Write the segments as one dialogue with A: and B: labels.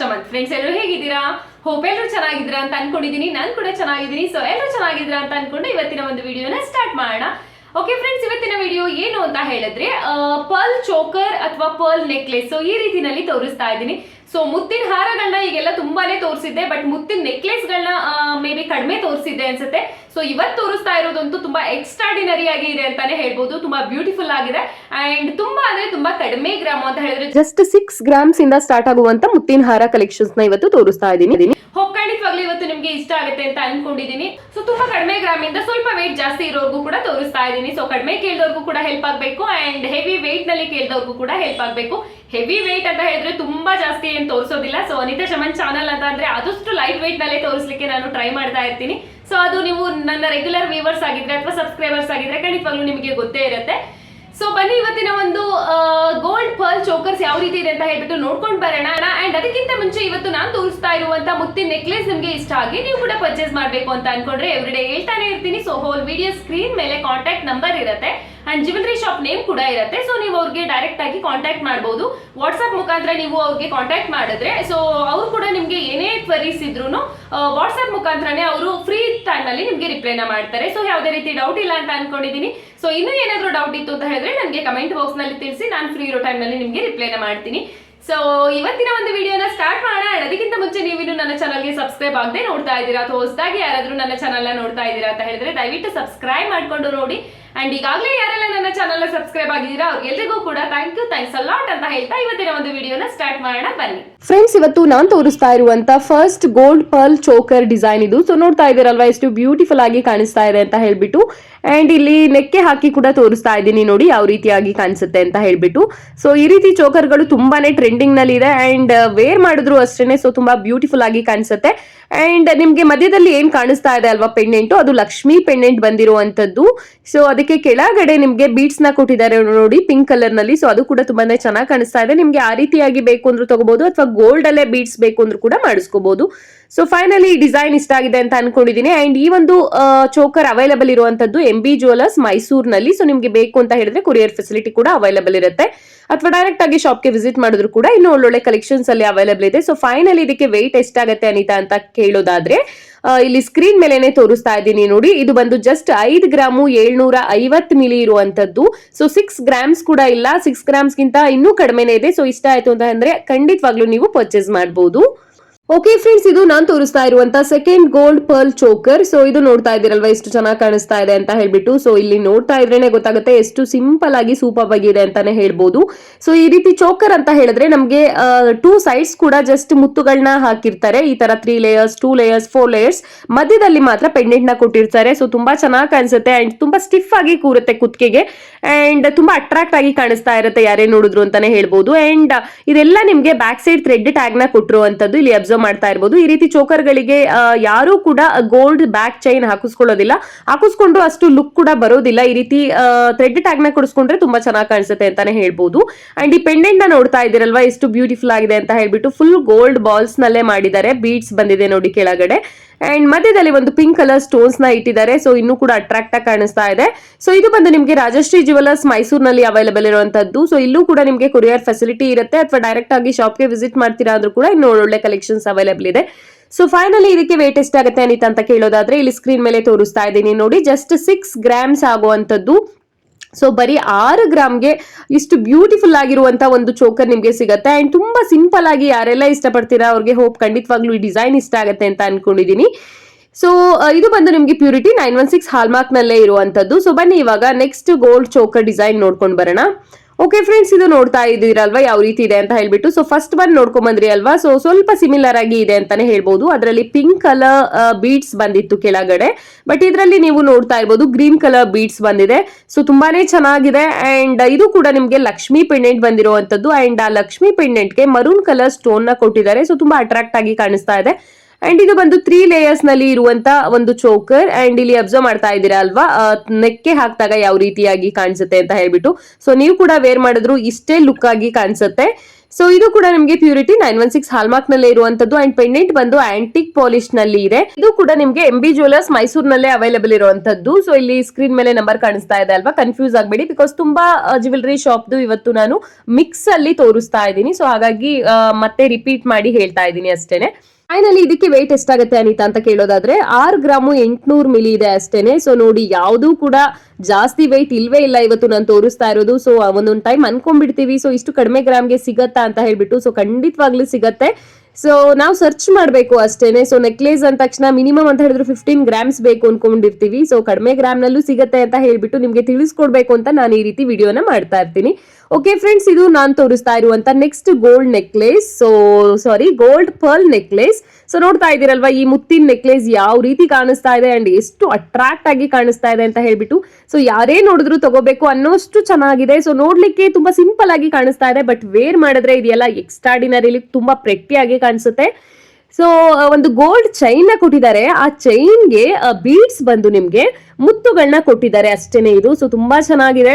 A: Shamanth friends ಎಲ್ಲರೂ ಹೇಗಿದ್ದೀರಾ? Hope ಎಲ್ಲರೂ ಚೆನ್ನಾಗಿದ್ದೀರಾ ಅಂತ ಅನ್ಕೊಂಡಿದೀನಿ ನಾನು ಕೂಡ ಚೆನ್ನಾಗಿದ್ದೀನಿ. ಸೊ ಎಲ್ಲರೂ ಚೆನ್ನಾಗಿದ್ದೀರಾ ಅಂತ ಅನ್ಕೊಂಡು ಇವತ್ತಿನ ಒಂದು ವಿಡಿಯೋನ ಸ್ಟಾರ್ಟ್ ಮಾಡೋಣ. ಓಕೆ ಫ್ರೆಂಡ್ಸ್ ಇವತ್ತಿನ ವಿಡಿಯೋ ಏನು ಅಂತ ಹೇಳಿದ್ರೆ ಪರ್ಲ್ ಚೋಕರ್ ಅಥವಾ ಪರ್ಲ್ ನೆಕ್ಲೆಸ್ ಸೊ ಈ ರೀತಿನಲ್ಲಿ ತೋರಿಸ್ತಾ ಇದ್ದೀನಿ. ಸೊ ಮುತ್ತಿನ ಹಾರಗಳನ್ನ ಈಗೆಲ್ಲ ತುಂಬಾನೇ ತೋರಿಸಿದ್ದೆ ಬಟ್ ಮುತ್ತಿನ ನೆಕ್ಲೆಸ್ಗಳನ್ನ ಮೇ ಬಿ ಕಡಿಮೆ ತೋರಿಸಿದ್ದೆ ಅನ್ಸುತ್ತೆ. ಸೊ ಇವತ್ತು ತೋರಿಸ್ತಾ ಇರೋದಂತೂ ತುಂಬಾ ಎಕ್ಸ್ಟ್ರಾಡಿನರಿ ಆಗಿದೆ ಅಂತಾನೆ ಹೇಳ್ಬೋದು. ತುಂಬಾ ಬ್ಯೂಟಿಫುಲ್ ಆಗಿದೆ. ಅಂಡ್ ತುಂಬಾ ಅಂದ್ರೆ ತುಂಬಾ ಕಡಿಮೆ ಗ್ರಾಮ್ ಅಂತ ಹೇಳಿದ್ರೆ
B: ಜಸ್ಟ್ ಸಿಕ್ಸ್ ಗ್ರಾಮ್ಸ್ ಇಂದ ಸ್ಟಾರ್ಟ್ ಆಗುವಂತ ಮುತ್ತಿನ ಹಾರ ಕಲೆಕ್ಷನ್ಸ್ನ ಇವತ್ತು ತೋರಿಸ್ತಾ ಇದ್ದೀನಿ.
A: ಖಂಡಿತವಾಗ್ಲೂ ಇವತ್ತು ನಿಮ್ಗೆ ಇಷ್ಟ ಆಗುತ್ತೆ ಅಂತ ಅನ್ಕೊಂಡಿದೀನಿ ಸೊ ತುಂಬಾ ಕಡಿಮೆ ಗ್ರಾಮ್ ಇಂದ ಸ್ವಲ್ಪ ವೇಟ್ ಜಾಸ್ತಿ ಇರೋರ್ಗೂ ಕೂಡ ತೋರಿಸ್ತಾ ಇದ್ದೀನಿ. ಸೊ ಕಡಿಮೆ ಕೇಳಿದವ್ರಿಗೂ ಕೂಡ ಹೆಲ್ಪ್ ಆಗ್ಬೇಕು. ಅಂಡ್ ಹೆವಿ ವೇಟ್ನಲ್ಲಿ ಕೇಳಿದವ್ರಿಗೂ ಕೂಡ ಹೆಲ್ಪ್ ಆಗ್ಬೇಕು. ಹೆವಿ ವೆಯ್ಟ್ ಅಂತ ಹೇಳಿದ್ರೆ ತುಂಬಾ ಜಾಸ್ತಿ ಏನ್ ತೋರಿಸೋದಿಲ್ಲ. ಸೊ ಅನಿತಾ ಶಮನ್ ಚಾನಲ್ ಅಂತ ಅಂದ್ರೆ ಆದಷ್ಟು ಲೈಟ್ ವೆಯ್ಟ್ ನಲ್ಲೇ ತೋರಿಸ್ಲಿಕ್ಕೆ ನಾನು ಟ್ರೈ ಮಾಡ್ತಾ ಇರ್ತೀನಿ. ಸೊ ಅದು ನೀವು ನನ್ನ ರೆಗ್ಯುಲರ್ ವ್ಯೂವರ್ಸ್ ಆಗಿದ್ರೆ ಅಥವಾ ಸಬ್ಸ್ಕ್ರೈಬರ್ಸ್ ಆಗಿದ್ರೆ ಖಂಡಿತವಾಗ್ಲೂ ನಿಮಗೆ ಗೊತ್ತೇ ಇರುತ್ತೆ. ಸೊ ಬನ್ನಿ ಇವತ್ತಿನ ಒಂದು ಗೋಲ್ಡ್ ಪರ್ಲ್ ಚೋಕರ್ಸ್ ಯಾವ ರೀತಿ ಇದೆ ಅಂತ ಹೇಳ್ಬಿಟ್ಟು ನೋಡ್ಕೊಂಡು ಬರೋಣ. ಅಂಡ್ ಅದಕ್ಕಿಂತ ಮುಂಚೆ ಇವತ್ತು ನಾನು ತೋರಿಸ್ತಾ ಇರುವಂತ ಮುತ್ತಿನ ನೆಕ್ಲೆಸ್ ನಿಮಗೆ ಇಷ್ಟ ಆಗಿ ನೀವು ಕೂಡ ಪರ್ಚೇಸ್ ಮಾಡಬೇಕು ಅಂತ ಅನ್ಕೊಂಡ್ರೆ ಎವ್ರಿಡೇ ಹೇಳ್ತಾನೆ ಇರ್ತೀನಿ. ಸೊ ಹೋಲ್ ವಿಡಿಯೋ ಸ್ಕ್ರೀನ್ ಮೇಲೆ ಕಾಂಟ್ಯಾಕ್ಟ್ ನಂಬರ್ ಇರುತ್ತೆ. ಅಂಡ್ ಜ್ಯುವೆಲರಿ ಶಾಪ್ ನೇಮ್ ಕೂಡ ಇರುತ್ತೆ. ಸೊ ನೀವು ಅವ್ರಿಗೆ ಡೈರೆಕ್ಟ್ ಆಗಿ ಕಾಂಟ್ಯಾಕ್ಟ್ ಮಾಡಬಹುದು ವಾಟ್ಸ್ಆಪ್ ಮುಖಾಂತರ ನೀವು ಅವ್ರಿಗೆ ಕಾಂಟ್ಯಾಕ್ಟ್ ಮಾಡಿದ್ರೆ ಸೊ ಅವರು ಕೂಡ ನಿಮ್ಗೆ ಏನೇ ಕ್ವರೀಸ್ ಇದ್ರು ವಾಟ್ಸ್ಆಪ್ ಮುಖಾಂತರನೇ ಅವರು ಫ್ರೀ ಟೈಮ್ನಲ್ಲಿ ನಿಮಗೆ ರಿಪ್ಲೈನ ಮಾಡ್ತಾರೆ. ಸೊ ಯಾವುದೇ ರೀತಿ ಡೌಟ್ ಇಲ್ಲ ಅಂತ ಅನ್ಕೊಂಡಿದ್ದೀನಿ ಸೊ ಇನ್ನೂ ಏನಾದರೂ ಡೌಟ್ ಇತ್ತು ಅಂತ ಹೇಳಿದ್ರೆ ನನಗೆ ಕಮೆಂಟ್ ಬಾಕ್ಸ್ನಲ್ಲಿ ತಿಳಿಸಿ, ನಾನು ಫ್ರೀ ಇರೋ ಟೈಮ್ನಲ್ಲಿ ನಿಮಗೆ ರಿಪ್ಲೈನ ಮಾಡ್ತೀನಿ. ಸೊ ಇವತ್ತಿನ ಒಂದು ವಿಡಿಯೋನ ಸ್ಟಾರ್ಟ್ ಮಾಡೋಣ. ಅದಕ್ಕಿಂತ ಮುಂಚೆ ನೀವಿನ್ನು ನನ್ನ ಚಾನಲ್ಗೆ ಸಬ್ಸ್ಕ್ರೈಬ್ ಆಗದೆ ನೋಡ್ತಾ ಇದ್ದೀರಾ? ಅಥವಾ ಹೊಸದಾಗಿ ಯಾರಾದರೂ ನನ್ನ ಚಾನಲ್ನ ನೋಡ್ತಾ ಇದ್ದೀರಾ ಅಂತ ಹೇಳಿದ್ರೆ ದಯವಿಟ್ಟು ಸಬ್ಸ್ಕ್ರೈಬ್ ಮಾಡ್ಕೊಂಡು ನೋಡಿ. ಅಂಡ್ ಈಗಾಗಲೇ ಯಾರೆಲ್ಲ ನನ್ನ ಚಾನಲ್ ಸಬ್ಸ್ಕ್ರೈಬ್ ಆಗಿದ್ದೀರಾ, ಅವ್ರಿಗೆಲ್ರಿಗೂ ಕೂಡ ಥ್ಯಾಂಕ್ ಯು ಥ್ಯಾಂಕ್ಸ್ ಅಲಾಟ್ ಅಂತ ಹೇಳ್ತಾ ಇವತ್ತಿನ ಒಂದು ವಿಡಿಯೋನ ಸ್ಟಾರ್ಟ್ ಮಾಡೋಣ, ಬನ್ನಿ.
B: ಫ್ರೆಂಡ್ಸ್ ಇವತ್ತು ನಾನು ತೋರಿಸ್ತಾ ಇರುವಂತ first gold pearl choker design ಇದು. ಸೊ ನೋಡ್ತಾ ಇದ್ದೀರಲ್ವಾ, ಎಷ್ಟು ಬ್ಯೂಟಿಫುಲ್ ಆಗಿ ಕಾಣಿಸ್ತಾ ಇದೆ ಅಂತ ಹೇಳ್ಬಿಟ್ಟು. ಅಂಡ್ ಇಲ್ಲಿ ನೆಕ್ಕೆ ಹಾಕಿ ಕೂಡ ತೋರಿಸ್ತಾ ಇದ್ದೀನಿ ನೋಡಿ, ಯಾವ ರೀತಿಯಾಗಿ ಕಾಣಿಸುತ್ತೆ ಅಂತ ಹೇಳ್ಬಿಟ್ಟು. ಸೊ ಈ ರೀತಿ ಚೋಕರ್ಗಳು ತುಂಬಾನೇ ಟ್ರೆಂಡಿಂಗ್ನಲ್ಲಿ ಇದೆ ಅಂಡ್ ವೇರ್ ಮಾಡಿದ್ರು ಅಷ್ಟೇನೆ ಸೊ ತುಂಬಾ ಬ್ಯೂಟಿಫುಲ್ ಆಗಿ ಕಾಣಿಸುತ್ತೆ. ಅಂಡ್ ನಿಮ್ಗೆ ಮಧ್ಯದಲ್ಲಿ ಏನ್ ಕಾಣಿಸ್ತಾ ಇದೆ ಅಲ್ವಾ ಪೆಂಡೆಂಟು? ಅದು ಲಕ್ಷ್ಮಿ ಪೆಂಡೆಂಟ್ ಬಂದಿರುವಂತದ್ದು ಸೊ ಅದಕ್ಕೆ ಕೆಳಗಡೆ ನಿಮ್ಗೆ ಬೀಟ್ಸ್ನ ಕೊಟ್ಟಿದ್ದಾರೆ ನೋಡಿ ಪಿಂಕ್ ಕಲರ್ನಲ್ಲಿ. ಸೊ ಅದು ಕೂಡ ತುಂಬಾನೇ ಚೆನ್ನಾಗಿ ಕಾಣಿಸ್ತಾ ಇದೆ. ನಿಮ್ಗೆ ಆ ರೀತಿಯಾಗಿ ಬೇಕು ಅಂದ್ರೂ ತಗೋಬಹುದು ಅಥವಾ ಗೋಲ್ಡ್ ಅಲ್ಲೇ ಬೀಟ್ಸ್ ಬೇಕು ಅಂದ್ರೂ ಕೂಡ ಮಾಡಿಸ್ಕೋಬಹುದು ಸೊ ಫೈನಲಿ ಡಿಸೈನ್ ಇಷ್ಟ ಆಗಿದೆ ಅಂತ ಅನ್ಕೊಂಡಿದ್ದೀನಿ ಅಂಡ್ ಈ ಒಂದು ಚೋಕರ್ ಅವೈಲಬಲ್ ಇರುವಂತದ್ದು ಎಂ ಬಿ ಜುವೆಲರ್ಸ್ ಮೈಸೂರಿನಲ್ಲಿ. ಸೊ ನಿಮ್ಗೆ ಬೇಕು ಅಂತ ಹೇಳಿದ್ರೆ ಕೊರಿಯರ್ ಫೆಸಿಲಿಟಿ ಕೂಡ ಅವೈಲಬಲ್ ಇರುತ್ತೆ. ಅಥವಾ ಡೈರೆಕ್ಟ್ ಆಗಿ ಶಾಪ್ಗೆ ವಿಸಿಟ್ ಮಾಡಿದ್ರು ಕೂಡ ಇನ್ನು ಒಳ್ಳೊಳ್ಳೆ ಕಲೆಕ್ಷನ್ಸ್ ಅಲ್ಲಿ ಅವೈಲಬಲ್ ಇದೆ. ಸೊ ಫೈನಲಿ ಇದಕ್ಕೆ ವೆಯ್ಟ್ ಎಷ್ಟಾಗತ್ತೆ ಅನಿತಾ ಅಂತ ಕೇಳೋದಾದ್ರೆ ಇಲ್ಲಿ ಸ್ಕ್ರೀನ್ ಮೇಲೆನೆ ತೋರಿಸ್ತಾ ಇದ್ದೀನಿ ನೋಡಿ. ಇದು ಬಂದು ಜಸ್ಟ್ ಐದು ಗ್ರಾಮು ಏಳ್ನೂರ ಐವತ್ ಮಿಲಿ ಇರುವಂತದ್ದು. ಸೊ ಸಿಕ್ಸ್ ಗ್ರಾಮ್ಸ್ ಕೂಡ ಇಲ್ಲ. ಸಿಕ್ಸ್ ಗ್ರಾಮ್ಸ್ ಗಿಂತ ಇನ್ನೂ ಕಡಿಮೆನೇ ಇದೆ. ಸೊ ಇಷ್ಟ ಆಯ್ತು ಅಂತ ಅಂದ್ರೆ ಖಂಡಿತವಾಗ್ಲೂ ನೀವು ಪರ್ಚೇಸ್ ಮಾಡಬಹುದು ಓಕೆ ಫ್ರೆಂಡ್ಸ್ ಇದು ನಾನು ತೋರಿಸ್ತಾ ಇರುವಂತ second gold pearl choker so ಇದು ನೋಡ್ತಾ ಇದ್ದೀರಲ್ವಾ ಎಷ್ಟು ಚೆನ್ನಾಗಿ ಕಾಣಿಸ್ತಾ ಇದೆ ಅಂತ ಹೇಳ್ಬಿಟ್ಟು. ಸೊ ಇಲ್ಲಿ ನೋಡ್ತಾ ಇದ್ರೇನೆ ಗೊತ್ತಾಗುತ್ತೆ ಎಷ್ಟು ಸಿಂಪಲ್ ಆಗಿ ಸೂಪರ್ ಆಗಿದೆ ಅಂತಾನೆ ಹೇಳ್ಬೋದು. ಸೊ ಈ ರೀತಿ ಚೋಕರ್ ಅಂತ ಹೇಳಿದ್ರೆ ನಮಗೆ ಟೂ ಸೈಡ್ಸ್ ಕೂಡ ಜಸ್ಟ್ ಮುತ್ತುಗಳನ್ನ ಹಾಕಿರ್ತಾರೆ. ಈ ತರ three layers two layers four layers ಮಧ್ಯದಲ್ಲಿ ಮಾತ್ರ ಪೆಂಡೆಂಟ್ನ ಕೊಟ್ಟಿರ್ತಾರೆ. ಸೊ ತುಂಬಾ ಚೆನ್ನಾಗಿ ಕಾಣಿಸುತ್ತೆ ಅಂಡ್ ತುಂಬಾ ಸ್ಟಿಫ್ ಆಗಿ ಕೂರುತ್ತೆ ಕುತ್ತಿಗೆಗೆ. ಅಂಡ್ ತುಂಬಾ ಅಟ್ರಾಕ್ಟ್ ಆಗಿ ಕಾಣಿಸ್ತಾ ಇರುತ್ತೆ ಯಾರೇ ನೋಡಿದ್ರು ಅಂತಾನೆ ಹೇಳ್ಬೋದು. ಅಂಡ್ ಇದೆಲ್ಲ ನಿಮ್ಗೆ ಬ್ಯಾಕ್ ಸೈಡ್ ಥ್ರೆಡ್ ಟ್ಯಾಗ್ನ ಕೊಟ್ಟಿರುವಂತದ್ದು. ಇಲ್ಲಿ ಅಬ್ಸರ್ವ್ ಮಾಡ್ತಾ ಇರ್ಬೋದು. ಈ ರೀತಿ ಚೋಕರ್ಗಳಿಗೆ ಯಾರು ಕೂಡ ಗೋಲ್ಡ್ ಬ್ಯಾಕ್ ಚೈನ್ ಹಾಕಿಸ್ಕೊಳ್ಳೋದಿಲ್ಲ. ಹಾಕಿಸ್ಕೊಂಡು ಅಷ್ಟು ಲುಕ್ ಕೂಡ ಬರೋದಿಲ್ಲ. ಈ ರೀತಿ ಥ್ರೆಡ್ ಟ್ಯಾಗ್ನ ಕೊಡಿಸ್ಕೊಂಡ್ರೆ ತುಂಬಾ ಚೆನ್ನಾಗಿ ಕಾಣಿಸುತ್ತೆ ಅಂತಾನೆ ಹೇಳ್ಬೋದು. ಅಂಡ್ ಈ ಪೆಂಡೆಂಟ್ನ ನೋಡ್ತಾ ಇದ್ದೀರಲ್ವಾ, ಎಷ್ಟು ಬ್ಯೂಟಿಫುಲ್ ಆಗಿದೆ ಅಂತ ಹೇಳ್ಬಿಟ್ಟು ಫುಲ್ ಗೋಲ್ಡ್ ಬಾಲ್ಸ್ ನಲ್ಲೇ ಮಾಡಿದ್ದಾರೆ. ಬೀಡ್ಸ್ ಬಂದಿದೆ ನೋಡಿ ಕೆಳಗಡೆ. ಅಂಡ್ ಮಧ್ಯದಲ್ಲಿ ಒಂದು ಪಿಂಕ್ ಕಲರ್ ಸ್ಟೋನ್ಸ್ನ ಇಟ್ಟಿದ್ದಾರೆ. ಸೊ ಇನ್ನೂ ಕೂಡ ಅಟ್ರಾಕ್ಟ್ ಆಗಿ ಕಾಣಿಸ್ತಾ ಇದೆ. ಸೊ ಇದು ಬಂದು ನಿಮಗೆ ರಾಜಶ್ರೀ ಜುವೆಲರ್ಸ್ ಮೈಸೂರಿನಲ್ಲಿ ಅವೈಲಬಲ್ ಇರುವಂತದ್ದು. ಸೊ ಇಲ್ಲೂ ಕೂಡ ನಿಮಗೆ ಕೊರಿಯರ್ ಫೆಸಿಲಿಟಿ ಇರುತ್ತೆ. ಅಥವಾ ಡೈರೆಕ್ಟ್ ಆಗಿ ಶಾಪ್ಗೆ ವಿಸಿಟ್ ಮಾಡ್ತೀರಾ ಅಂದ್ರೂ ಕೂಡ ಇನ್ನು ಒಳ್ಳೊಳ್ಳೆ ಕಲೆಕ್ಷನ್ಸ್ ಅವೈಲಬಲ್ ಇದೆ. ಸೊ ಫೈನಲಿ ಇದಕ್ಕೆ ವೇಟ್ ಎಷ್ಟಾಗುತ್ತೆ ಅನಿತಾ ಅಂತ ಕೇಳೋದಾದ್ರೆ, ಇಲ್ಲಿ ಸ್ಕ್ರೀನ್ ಮೇಲೆ ತೋರಿಸ್ತಾ ಇದ್ದೀನಿ ನೋಡಿ. ಜಸ್ಟ್ ಸಿಕ್ಸ್ ಗ್ರಾಮ್ಸ್ ಆಗುವಂತದ್ದು ಸೊ ಬರೀ ಆರು ಗ್ರಾಮ್ಗೆ ಇಷ್ಟು ಬ್ಯೂಟಿಫುಲ್ ಆಗಿರುವಂತ ಒಂದು ಚೋಕರ್ ನಿಮ್ಗೆ ಸಿಗುತ್ತೆ. ಅಂಡ್ ತುಂಬಾ ಸಿಂಪಲ್ ಆಗಿ ಯಾರೆಲ್ಲ ಇಷ್ಟಪಡ್ತೀರಾ ಅವ್ರಿಗೆ ಹೋಪ್ ಖಂಡಿತವಾಗ್ಲೂ ಈ ಡಿಸೈನ್ ಇಷ್ಟ ಆಗುತ್ತೆ ಅಂತ ಅನ್ಕೊಂಡಿದೀನಿ. ಸೊ ಇದು ಬಂದು ನಿಮ್ಗೆ purity nine one six hallmark ನಲ್ಲೇ ಇರುವಂತದ್ದು. ಸೊ ಬನ್ನಿ ಇವಾಗ ನೆಕ್ಸ್ಟ್ ಗೋಲ್ಡ್ ಚೋಕರ್ ಡಿಸೈನ್ ನೋಡ್ಕೊಂಡು ಬರೋಣ. ಓಕೆ ಫ್ರೆಂಡ್ಸ್ ಇದು ನೋಡ್ತಾ ಇದ್ದೀರಲ್ವಾ? ಯಾವ ರೀತಿ ಇದೆ ಅಂತ ಹೇಳ್ಬಿಟ್ಟು. ಸೊ ಫಸ್ಟ್ ಬಂದ್ ನೋಡ್ಕೊಂಡ್ ಬಂದ್ರಿ ಅಲ್ವಾ? ಸೊ ಸ್ವಲ್ಪ ಸಿಮಿಲರ್ ಆಗಿ ಇದೆ ಅಂತಾನೆ ಹೇಳ್ಬಹುದು ಅದರಲ್ಲಿ ಪಿಂಕ್ ಕಲರ್ ಬೀಡ್ಸ್ ಬಂದಿತ್ತು ಕೆಳಗಡೆ. ಬಟ್ ಇದರಲ್ಲಿ ನೀವು ನೋಡ್ತಾ ಇರ್ಬೋದು ಗ್ರೀನ್ ಕಲರ್ ಬೀಡ್ಸ್ ಬಂದಿದೆ. ಸೊ ತುಂಬಾನೇ ಚೆನ್ನಾಗಿದೆ. ಅಂಡ್ ಇದು ಕೂಡ ನಿಮ್ಗೆ ಲಕ್ಷ್ಮಿ ಪೆಂಡೆಂಟ್ ಬಂದಿರುವಂತದ್ದು ಅಂಡ್ ಆ ಲಕ್ಷ್ಮಿ ಪೆಂಡೆಂಟ್ಗೆ ಮರೂನ್ ಕಲರ್ ಸ್ಟೋನ್ನ ಕೊಟ್ಟಿದ್ದಾರೆ. ಸೊ ತುಂಬಾ ಅಟ್ರಾಕ್ಟ್ ಆಗಿ ಕಾಣಿಸ್ತಾ ಇದೆ. ಅಂಡ್ ಇದು ಬಂದು ತ್ರೀ ಲೇಯರ್ಸ್ನಲ್ಲಿ ಇರುವಂತ ಒಂದು ಚೋಕರ್ ಅಂಡ್ ಇಲ್ಲಿ ಅಬ್ಸರ್ವ್ ಮಾಡ್ತಾ ಇದ್ದೀರಾ ಅಲ್ವಾ? ನೆಕ್ಕೆ ಹಾಕಿದಾಗ ಯಾವ ರೀತಿಯಾಗಿ ಕಾಣಿಸುತ್ತೆ ಅಂತ ಹೇಳ್ಬಿಟ್ಟು. ಸೊ ನೀವು ಕೂಡ ವೇರ್ ಮಾಡಿದ್ರು ಇಷ್ಟೇ ಲುಕ್ ಆಗಿ ಕಾಣಿಸುತ್ತೆ. ಸೊ ಇದು ಕೂಡ ನಿಮಗೆ purity nine one six hallmark ನಲ್ಲೇ ಇರುವಂತದ್ದು ಅಂಡ್ ಪೆಂಡೆಂಟ್ ಬಂದು ಆಂಟಿಕ್ ಪಾಲಿಶ್ನಲ್ಲಿ ಇದೆ. ಇದು ಕೂಡ ನಿಮಗೆ ಎಂ ಬಿ ಜ್ಯುವೆಲರ್ಸ್ ಮೈಸೂರಿನಲ್ಲೇ ಅವೈಲೇಬಲ್ ಇರುವಂತದ್ದು. ಸೊ ಇಲ್ಲಿ ಸ್ಕ್ರೀನ್ ಮೇಲೆ ನಂಬರ್ ಕಾಣಿಸ್ತಾ ಇದೆ ಅಲ್ವಾ? ಕನ್ಫ್ಯೂಸ್ ಆಗಬೇಡಿ ಬಿಕಾಸ್ ತುಂಬಾ ಜ್ಯುವೆಲರಿ ಶಾಪ್ದು ಇವತ್ತು ನಾನು ಮಿಕ್ಸ್ ಅಲ್ಲಿ ತೋರಿಸ್ತಾ ಇದ್ದೀನಿ. ಸೊ ಹಾಗಾಗಿ ಮತ್ತೆ ರಿಪೀಟ್ ಮಾಡಿ ಹೇಳ್ತಾ ಇದ್ದೀನಿ ಅಷ್ಟೇನೆ. ಫೈನಲಿ ಇದಕ್ಕೆ ವೆಯ್ಟ್ ಎಷ್ಟಾಗುತ್ತೆ ಅನಿತಾ ಅಂತ ಕೇಳೋದಾದ್ರೆ ಆರು ಗ್ರಾಮು ಎಂಟ್ನೂರು ಮಿಲಿ ಇದೆ ಅಷ್ಟೇನೆ. ಸೊ ನೋಡಿ, ಯಾವುದೂ ಕೂಡ ಜಾಸ್ತಿ weight ಇಲ್ವೇ ಇಲ್ಲ ಇವತ್ತು ನಾನು ತೋರಿಸ್ತಾ ಇರೋದು. ಸೊ ಒಂದೊಂದು ಟೈಮ್ ಅನ್ಕೊಂಡ್ಬಿಡ್ತೀವಿ. ಸೊ ಇಷ್ಟು ಕಡಿಮೆ ಗ್ರಾಮ್ಗೆ ಸಿಗತ್ತಾ ಅಂತ ಹೇಳ್ಬಿಟ್ಟು ಸೊ ಖಂಡಿತವಾಗ್ಲೂ ಸಿಗತ್ತೆ. ಸೊ ನಾವು ಸರ್ಚ್ ಮಾಡಬೇಕು ಅಷ್ಟೇನೆ. ಸೊ ನೆಕ್ಲೇಸ್ ಅಂದ ತಕ್ಷಣ ಮಿನಿಮಮ್ ಅಂತ ಹೇಳಿದ್ರು ಫಿಫ್ಟೀನ್ ಗ್ರಾಮ್ಸ್ ಬೇಕು ಅನ್ಕೊಂಡಿರ್ತೀವಿ. ಸೊ ಕಡಿಮೆ ಗ್ರಾಮ್ ನಲ್ಲೂ ಸಿಗತ್ತೆ ಅಂತ ಹೇಳ್ಬಿಟ್ಟು ನಿಮಗೆ ತಿಳಿಸ್ಕೊಡ್ಬೇಕು ಅಂತ ನಾನು ಈ ರೀತಿ ವಿಡಿಯೋನ ಮಾಡ್ತಾ ಇರ್ತೀನಿ. ಓಕೆ ಫ್ರೆಂಡ್ಸ್ ಇದು ನಾನು ತೋರಿಸ್ತಾ ಇರುವಂತ next gold necklace so sorry gold pearl necklace so ನೋಡ್ತಾ ಇದ್ದೀರಲ್ವಾ, ಈ ಮುತ್ತಿನ ನೆಕ್ಲೇಸ್ ಯಾವ ರೀತಿ ಕಾಣಿಸ್ತಾ ಇದೆ ಅಂಡ್ ಎಷ್ಟು ಅಟ್ರಾಕ್ಟ್ ಆಗಿ ಕಾಣಿಸ್ತಾ ಇದೆ ಅಂತ ಹೇಳ್ಬಿಟ್ಟು. ಸೊ ಯಾರೇ ನೋಡಿದ್ರು ತಗೋಬೇಕು ಅನ್ನೋಷ್ಟು ಚೆನ್ನಾಗಿದೆ. ಸೊ ನೋಡ್ಲಿಕ್ಕೆ ತುಂಬಾ ಸಿಂಪಲ್ ಆಗಿ ಕಾಣಿಸ್ತಾ ಇದೆ. ಬಟ್ ವೇರ್ ಮಾಡಿದ್ರೆ ಇದೆಯಲ್ಲ ಎಕ್ಸ್ಟ್ರಾಡಿನರಿಲಿ ತುಂಬಾ ಪ್ರೆಟ್ಟಿಯಾಗಿ ಕಾಣಿಸುತ್ತೆ ಸೊ ಒಂದು ಗೋಲ್ಡ್ ಚೈನ್ನ ಕೊಟ್ಟಿದ್ದಾರೆ. ಆ ಚೈನ್ಗೆ ಬೀಡ್ಸ್ ಬಂದು ನಿಮ್ಗೆ ಮುತ್ತುಗಳನ್ನ ಕೊಟ್ಟಿದ್ದಾರೆ ಅಷ್ಟೇನೆ ಇದು. ಸೊ ತುಂಬಾ ಚೆನ್ನಾಗಿದೆ.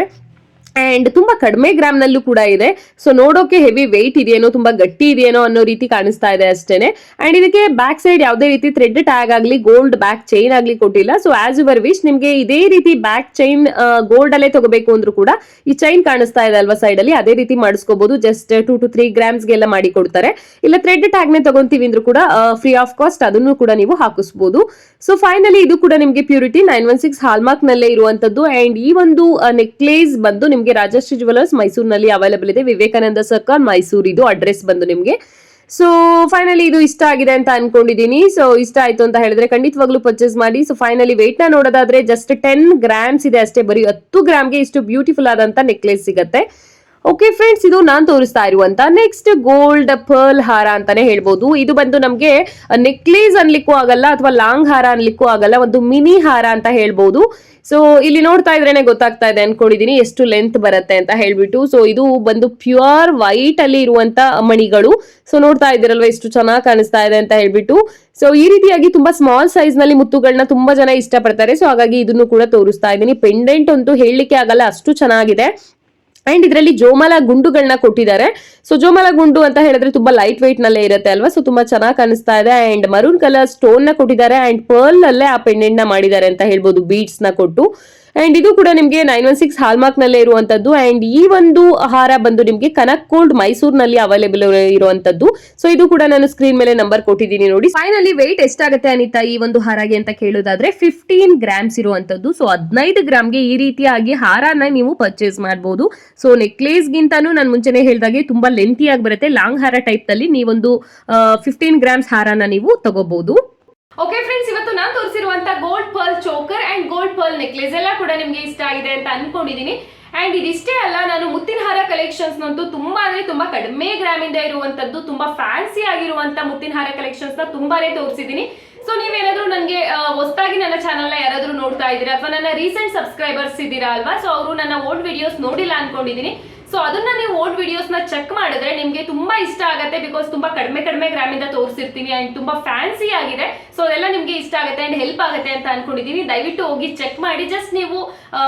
B: ಅಂಡ್ ತುಂಬಾ ಕಡಿಮೆ ಗ್ರಾಮ್ ನಲ್ಲೂ ಕೂಡ ಇದೆ. ಸೊ ನೋಡೋಕೆ ಹೆವಿ ವೆಯ್ಟ್ ಇದೆಯೇನೋ, ತುಂಬಾ ಗಟ್ಟಿ ಇದೆಯೇನೋ ಅನ್ನೋ ರೀತಿ ಕಾಣಿಸ್ತಾ ಇದೆ ಅಷ್ಟೇನೆ. ಅಂಡ್ ಇದಕ್ಕೆ ಬ್ಯಾಕ್ ಸೈಡ್ ಯಾವುದೇ ರೀತಿ ಥ್ರೆಡ್ ಟ್ಯಾಗ್ ಆಗಲಿ ಗೋಲ್ಡ್ ಬ್ಯಾಕ್ ಚೈನ್ ಆಗಲಿ ಕೊಟ್ಟಿಲ್ಲ. ಸೊ ಆಸ್ ಯುವರ್ ವಿಶ್ ನಿಮ್ಗೆ ಇದೇ ರೀತಿ ಬ್ಯಾಕ್ ಚೈನ್ ಗೋಲ್ಡ್ ಅಲ್ಲೇ ತಗೋಬೇಕು ಅಂದ್ರೂ ಕೂಡ ಈ ಚೈನ್ ಕಾಣಿಸ್ತಾ ಇದೆ ಅಲ್ವಾ ಸೈಡ್ ಅಲ್ಲಿ? ಅದೇ ರೀತಿ ಮಾಡಿಸ್ಕೋಬಹುದು ಜಸ್ಟ್ ಟೂ ಟು ತ್ರೀ ಗ್ರಾಮ್ಸ್ಗೆಲ್ಲ ಮಾಡಿ ಕೊಡ್ತಾರೆ. ಇಲ್ಲ ಥ್ರೆಡ್ ಟ್ಯಾಗ್ ನೇ ತಗೊಂತೀವಿ ಅಂದ್ರೂ ಕೂಡ ಫ್ರೀ ಆಫ್ ಕಾಸ್ಟ್ ಅದನ್ನು ಕೂಡ ನೀವು ಹಾಕಿಸ್ಬಹುದು ಸೊ ಫೈನಲಿ ಇದು ಕೂಡ ನಿಮಗೆ purity nine one six hallmark ನಲ್ಲೇ ಇರುವಂತದ್ದು ಅಂಡ್ ಈ ಒಂದು ನೆಕ್ಲೇಸ್ ಬಂದು ನಿಮಗೆ ರಾಜಶ್ರೀ ಜುವೆಲರ್ಸ್ ಮೈಸೂರಿನಲ್ಲಿ ಅವೈಲೇಬಲ್ ಇದೆ. ವಿವೇಕಾನಂದ ಸರ್ಕಲ್ ಮೈಸೂರು. ಇದು ಅಡ್ರೆಸ್ ಬಂದು ನಿಮಗೆ. ಸೊ ಫೈನಲಿ ಇದು ಇಷ್ಟ ಆಗಿದೆ ಅಂತ ಅನ್ಕೊಂಡಿದ್ದೀನಿ ಸೊ ಇಷ್ಟ ಆಯ್ತು ಅಂತ ಹೇಳಿದ್ರೆ ಖಂಡಿತವಾಗ್ಲೂ ಪರ್ಚೇಸ್ ಮಾಡಿ. ಸೊ ಫೈನಲಿ ವೆಯ್ಟ್ನ ನೋಡೋದಾದ್ರೆ ಜಸ್ಟ್ ಟೆನ್ ಗ್ರಾಮ್ಸ್ ಇದೆ ಅಷ್ಟೇ. ಬರೀ ಹತ್ತು ಗ್ರಾಮ್ಗೆ ಇಷ್ಟು ಬ್ಯೂಟಿಫುಲ್ ಆದಂತ ನೆಕ್ಲೆಸ್ ಸಿಗತ್ತೆ. ಓಕೆ ಫ್ರೆಂಡ್ಸ್ ಇದು ನಾನ್ ತೋರಿಸ್ತಾ ಇರುವಂತ ನೆಕ್ಸ್ಟ್ ಗೋಲ್ಡ್ ಪರ್ಲ್ ಹಾರ ಅಂತಾನೆ ಹೇಳ್ಬೋದು. ಇದು ಬಂದು ನಮ್ಗೆ ನೆಕ್ಲೇಸ್ ಅನ್ಲಿಕ್ಕೂ ಆಗಲ್ಲ ಅಥವಾ ಲಾಂಗ್ ಹಾರ ಅನ್ಲಿಕ್ಕೂ ಆಗಲ್ಲ, ಒಂದು ಮಿನಿ ಹಾರ ಅಂತ ಹೇಳ್ಬೋದು. ಸೊ ಇಲ್ಲಿ ನೋಡ್ತಾ ಇದ್ರೇನೆ ಗೊತ್ತಾಗ್ತಾ ಇದೆ ಅನ್ಕೊಂಡಿದೀನಿ, ಎಷ್ಟು ಲೆಂತ್ ಬರುತ್ತೆ ಅಂತ ಹೇಳ್ಬಿಟ್ಟು. ಸೊ ಇದು ಬಂದು ಪ್ಯೂರ್ ವೈಟ್ ಅಲ್ಲಿ ಇರುವಂತ ಮಣಿಗಳು. ಸೊ ನೋಡ್ತಾ ಇದ್ದೀರಲ್ವಾ ಎಷ್ಟು ಚೆನ್ನಾಗಿ ಕಾಣಿಸ್ತಾ ಇದೆ ಅಂತ ಹೇಳ್ಬಿಟ್ಟು. ಸೊ ಈ ರೀತಿಯಾಗಿ ತುಂಬಾ ಸ್ಮಾಲ್ ಸೈಜ್ನಲ್ಲಿ ಮುತ್ತುಗಳನ್ನ ತುಂಬಾ ಜನ ಇಷ್ಟಪಡ್ತಾರೆ. ಸೊ ಹಾಗಾಗಿ ಇದನ್ನು ಕೂಡ ತೋರಿಸ್ತಾ ಇದ್ದೀನಿ. ಪೆಂಡೆಂಟ್ ಅಂತೂ ಹೇಳಲಿಕ್ಕೆ ಆಗಲ್ಲ, ಅಷ್ಟು ಚೆನ್ನಾಗಿದೆ. ಅಂಡ್ ಇದರಲ್ಲಿ ಜೋಮಾಲ ಗುಂಡುಗಳನ್ನ ಕೊಟ್ಟಿದ್ದಾರೆ. ಸೊ ಜೋಮಾಲ ಗುಂಡು ಅಂತ ಹೇಳಿದ್ರೆ ತುಂಬಾ ಲೈಟ್ ವೈಟ್ ನಲ್ಲೇ ಇರುತ್ತೆ ಅಲ್ವಾ? ಸೊ ತುಂಬಾ ಚೆನ್ನಾಗಿ ಕಾಣಿಸ್ತಾ ಇದೆ. ಅಂಡ್ ಮರೂನ್ ಕಲರ್ ಸ್ಟೋನ್ನ ಕೊಟ್ಟಿದ್ದಾರೆ. ಅಂಡ್ ಪರ್ಲ್ ಅಲ್ಲೇ ಆ ಪೆಂಡೆಂಟ್ನ ಮಾಡಿದ್ದಾರೆ ಅಂತ ಹೇಳ್ಬೋದು ಬೀಡ್ಸ್ನ ಕೊಟ್ಟು. ಅಂಡ್ ಇದು ಕೂಡ ನಿಮಗೆ ನೈನ್ ಒನ್ ಸಿಕ್ಸ್ ಹಾಲ್ಮಾರ್ಕ್ ನಲ್ಲೇ ಇರುವಂತದ್ದು. ಅಂಡ್ ಈ ಒಂದು ಹಾರ ಬಂದು ನಿಮಗೆ ಕನಕ್ ಕೋಲ್ಡ್ ಮೈಸೂರಿನಲ್ಲಿ ಅವೈಲೇಬಲ್ ಇರುವಂತದ್ದು. ಸೊ ಇದು ಕೂಡ ನಾನು ಸ್ಕ್ರೀನ್ ಮೇಲೆ ನಂಬರ್ ಕೊಟ್ಟಿದ್ದೀನಿ ನೋಡಿ. ಫೈನಲಿ ವೆಯ್ಟ್ ಎಷ್ಟಾಗುತ್ತೆ ಅನಿತಾ ಈ ಒಂದು ಹಾರಾಗೆ ಅಂತ ಕೇಳೋದಾದ್ರೆ ಫಿಫ್ಟೀನ್ ಗ್ರಾಮ್ಸ್ ಇರುವಂತದ್ದು. ಸೊ ಹದಿನೈದು ಗ್ರಾಮ್ಗೆ ಈ ರೀತಿಯಾಗಿ ಹಾರನ ನೀವು ಪರ್ಚೇಸ್ ಮಾಡಬಹುದು ಸೊ ನೆಕ್ಲೇಸ್ ಗಿಂತಾನು ನಾನು ಮುಂಚೆನೆ ಹೇಳಿದಾಗೆ ತುಂಬಾ ಲೆಂತಿಯಾಗಿ ಬರುತ್ತೆ. ಲಾಂಗ್ ಹಾರ ಟೈಪ್ನಲ್ಲಿ ನೀವೊಂದು ಫಿಫ್ಟೀನ್ ಗ್ರಾಮ್ಸ್ ಹಾರನ ನೀವು ತಗೋಬಹುದು
A: ಓಕೆ ಫ್ರೆಂಡ್ಸ್ ಇವತ್ತು ನಾನು ತೋರಿಸಿರುವಂತ gold pearl choker and gold pearl necklace ಎಲ್ಲ ಕೂಡ ನಿಮ್ಗೆ ಇಷ್ಟ ಆಗಿದೆ ಅಂತ ಅನ್ಕೊಂಡಿದೀನಿ. ಅಂಡ್ ಇದಿಷ್ಟೇ ಅಲ್ಲ, ನಾನು ಮುತ್ತಿನ ಹಾರ ಕಲೆಕ್ಷನ್ಸ್ ನಂತೂ ತುಂಬಾ ಅಂದ್ರೆ ತುಂಬಾ ಕಡಿಮೆ ಗ್ರಾಮಿಂದ ಇರುವಂತದ್ದು, ತುಂಬಾ ಫ್ಯಾನ್ಸಿ ಆಗಿರುವಂತ ಮುತ್ತಿನ ಹಾರ ಕಲೆಕ್ಷನ್ಸ್ನ ತುಂಬಾನೇ ತೋರಿಸಿದೀನಿ. ಸೊ ನೀವೇನಾದ್ರೂ ನನಗೆ ಹೊಸದಾಗಿ ನನ್ನ ಚಾನಲ್ ಯಾರಾದರೂ ನೋಡ್ತಾ ಇದ್ದೀರಾ? ಅಥವಾ ನನ್ನ ರೀಸೆಂಟ್ ಸಬ್ಸ್ಕ್ರೈಬರ್ಸ್ ಇದ್ದೀರಾ ಅಲ್ವಾ? ಸೊ ಅವರು ನನ್ನ ಓಲ್ಡ್ ವಿಡಿಯೋಸ್ ನೋಡಿಲ್ಲ ಅನ್ಕೊಂಡಿದ್ದೀನಿ ಸೊ ಅದನ್ನ ನೀವು ಓಲ್ಡ್ ವಿಡಿಯೋಸ್ನ ಚೆಕ್ ಮಾಡಿದ್ರೆ ನಿಮಗೆ ತುಂಬಾ ಇಷ್ಟ ಆಗುತ್ತೆ ಬಿಕಾಸ್ ತುಂಬಾ ಕಡಿಮೆ ಕಡಿಮೆ ಗ್ರಾಮ್ ಇಂದ ತೋರಿಸಿರ್ತೀನಿ ಅಂಡ್ ತುಂಬಾ ಫ್ಯಾನ್ಸಿ ಆಗಿದೆ. ಸೊ ಅದೆಲ್ಲ ನಿಮಗೆ ಇಷ್ಟ ಆಗುತ್ತೆ ಅಂಡ್ ಹೆಲ್ಪ್ ಆಗುತ್ತೆ ಅಂತ ಅನ್ಕೊಂಡಿದ್ದೀನಿ ದಯವಿಟ್ಟು ಹೋಗಿ ಚೆಕ್ ಮಾಡಿ. ಜಸ್ಟ್ ನೀವು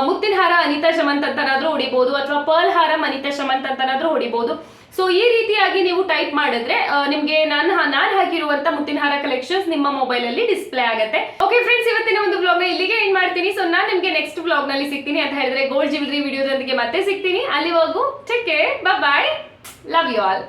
A: ಮುತ್ತಿನ ಹಾರ ಅನಿತಾ ಶಮಂತ್ ಅಂತನಾದ್ರೂ ಹೊಡಿಬಹುದು ಅಥವಾ ಪರ್ಲ್ ಹಾರಂ ಅನಿತಾ ಶಮಂತ್ ಅಂತನಾದ್ರೂ ಹೊಡಿಬಹುದು ಸೊ ಈ ರೀತಿಯಾಗಿ ನೀವು ಟೈಪ್ ಮಾಡಿದ್ರೆ ನಿಮಗೆ ನಾನು ನಾನು ಹಾಕಿರುವಂತ ಮುತ್ತಿನ ಹಾರ ಕಲೆಕ್ಷನ್ಸ್ ನಿಮ್ಮ ಮೊಬೈಲ್ ಅಲ್ಲಿ ಡಿಸ್ಪ್ಲೇ ಆಗುತ್ತೆ. ಓಕೆ ಫ್ರೆಂಡ್ಸ್ ಇವತ್ತಿನ ಒಂದು ಬ್ಲಾಗ್ ಇಲ್ಲಿಗೆ ಎಂಡ್ ಮಾಡ್ತೀನಿ. ಸೊ ನಾನು ನಿಮಗೆ ನೆಕ್ಸ್ಟ್ ಬ್ಲಾಗ್ನಲ್ಲಿ ಸಿಗ್ತೀನಿ ಅಂತ ಹೇಳಿದ್ರೆ ಗೋಲ್ಡ್ ಜ್ಯುವೆಲ್ರಿ ವಿಡಿಯೋದೊಂದಿಗೆ ಮತ್ತೆ ಸಿಗ್ತೀನಿ. ಅಲ್ಲಿವರೆಗೂ check bye love you all